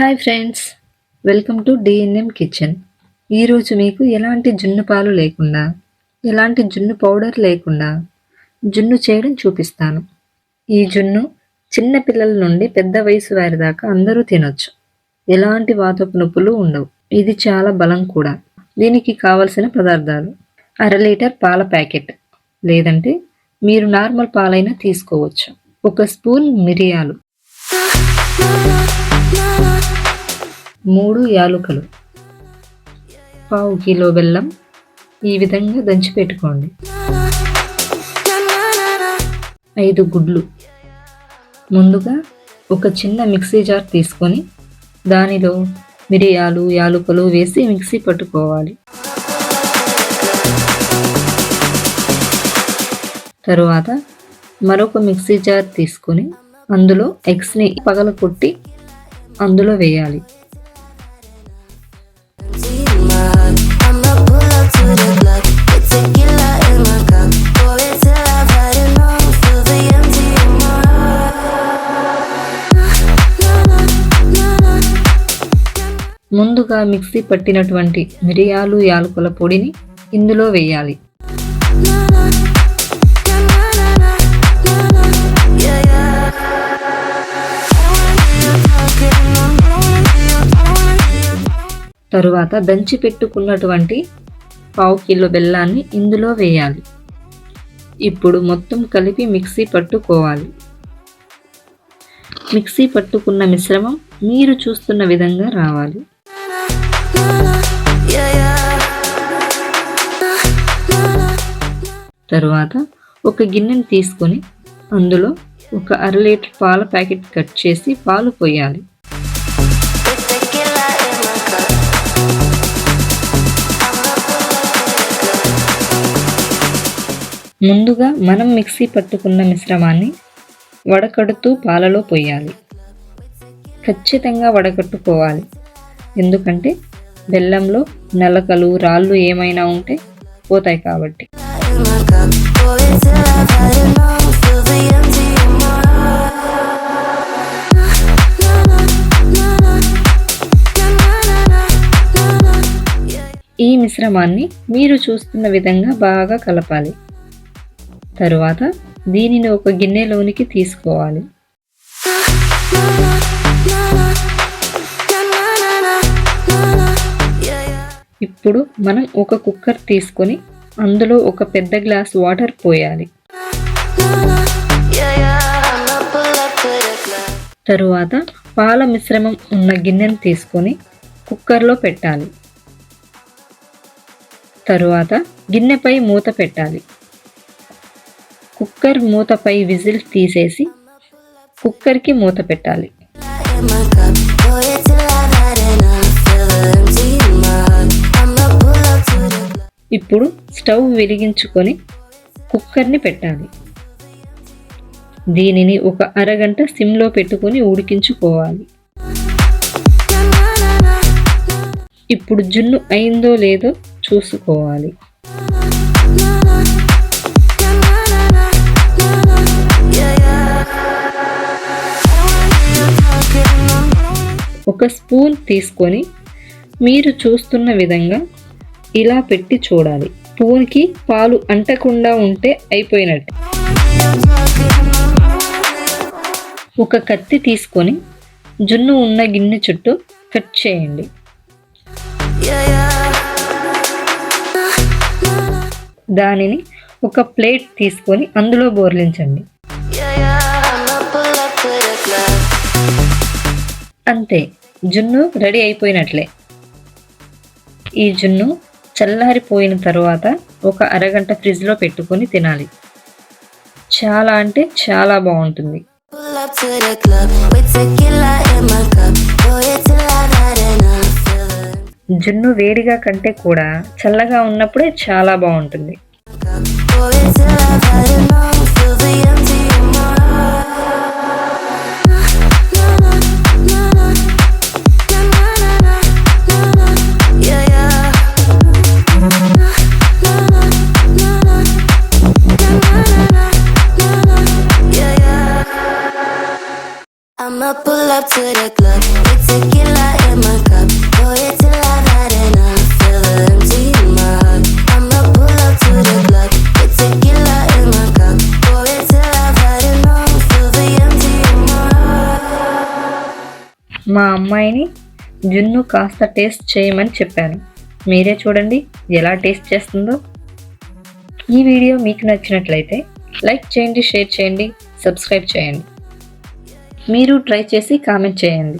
Hi friends. Welcome to DNM kitchen. ఈరోజు మీకు ఎలాంటి జున్ను పాలు లేకుండా ఎలాంటి జున్ను పౌడర్ లేకుండా జున్ను చేయడం చూపిస్తాను. ఈ జున్ను చిన్న పిల్లల నుండి పెద్ద వయసు వారి దాకా అందరూ తినొచ్చు. ఎలాంటి వాతపు నొప్పులు ఉండవు. ఇది చాలా బలం కూడా. దీనికి కావలసిన పదార్థాలు అర లీటర్ పాల ప్యాకెట్ లేదంటే మీరు నార్మల్ పాలైనా తీసుకోవచ్చు. ఒక స్పూన్ మిరియాలు. మూడు యాలుకలు. పావు కిలో బెల్లం. ఈ విధంగా దంచి పెట్టుకోండి. ఐదు గుడ్లు. ముందుగా ఒక చిన్న మిక్సీ జార్ తీసుకొని దానిలో మిరియాలు యాలుకలు వేసి మిక్సీ పట్టుకోవాలి. తరువాత మరొక మిక్సీ జార్ తీసుకొని అందులో ఎగ్స్ని పగలకొట్టి అందులో వేయాలి. ముందుగా మిక్సీ పట్టినటువంటి మిరియాలు యాలకుల పొడిని ఇందులో వేయాలి. తరువాత దంచి పెట్టుకున్నటువంటి పావు కిలో బెల్లాన్ని ఇందులో వేయాలి. ఇప్పుడు మొత్తం కలిపి మిక్సీ పట్టుకోవాలి. మిక్సీ పట్టుకున్న మిశ్రమం మీరు చూస్తున్న విధంగా రావాలి. తరువాత ఒక గిన్నెని తీసుకొని అందులో ఒక అర లీటర్ పాల ప్యాకెట్ కట్ చేసి పాలు పోయాలి. ముందుగా మనం మిక్సీ పట్టుకున్న మిశ్రమాన్ని వడకడుతూ పాలలో పోయాలి. ఖచ్చితంగా వడకట్టుకోవాలి. ఎందుకంటే బెల్లంలో నలకలు రాళ్ళు ఏమైనా ఉంటే పోతాయి కాబట్టి. ఈ మిశ్రమాన్ని మీరు చూస్తున్న విధంగా బాగా కలపాలి. తరువాత దీనిని ఒక గిన్నెలోనికి తీసుకోవాలి. ఇప్పుడు మనం ఒక కుక్కర్ తీసుకొని అందులో ఒక పెద్ద గ్లాస్ వాటర్ పోయాలి. తరువాత పాల మిశ్రమం ఉన్న గిన్నెను తీసుకొని కుక్కర్లో పెట్టాలి. తరువాత గిన్నెపై మూత పెట్టాలి. కుక్కర్ మూతపై విజిల్ తీసేసి కుక్కర్కి మూత పెట్టాలి. ఇప్పుడు స్టవ్ వెలిగించుకొని కుక్కర్ని పెట్టాలి. దీనిని ఒక అరగంట సిమ్లో పెట్టుకొని ఉడికించుకోవాలి. ఇప్పుడు జున్ను అయిందో లేదో చూసుకోవాలి. ఒక స్పూన్ తీసుకొని మీరు చూస్తున్న విధంగా ఇలా పెట్టి చూడాలి. స్పూన్కి పాలు అంటకుండా ఉంటే అయిపోయినట్టు. ఒక కత్తి తీసుకొని జున్ను ఉన్న గిన్నె చుట్టూ కట్ చేయండి. దానిని ఒక ప్లేట్ తీసుకొని అందులో బోర్లించండి. అంతే జున్ను రెడీ అయిపోయినట్లే. ఈ జున్ను చల్లారిపోయిన తర్వాత ఒక అరగంట ఫ్రిడ్జ్లో పెట్టుకొని తినాలి. చాలా అంటే చాలా బాగుంటుంది. జున్ను వేడిగా కంటే కూడా చల్లగా ఉన్నప్పుడే చాలా బాగుంటుంది. To the club with tequila in my cup. Pour it till I've had enough. Feel the empty in my heart. I'ma pull up to the club. With tequila in my cup. Pour it till I've had enough. Feel the empty in my heart. మా అమ్మాయిని జున్ను కాస్త taste చేయమని చెప్పాను మీరే చూడండి ఎలా taste చేస్తుందో ఈ వీడియో మీకు నచ్చినట్లయితే లైక్ చేయండి షేర్ చేయండి సబ్స్క్రైబ్ చేయండి మీరు ట్రై చేసి కామెంట్ చేయండి.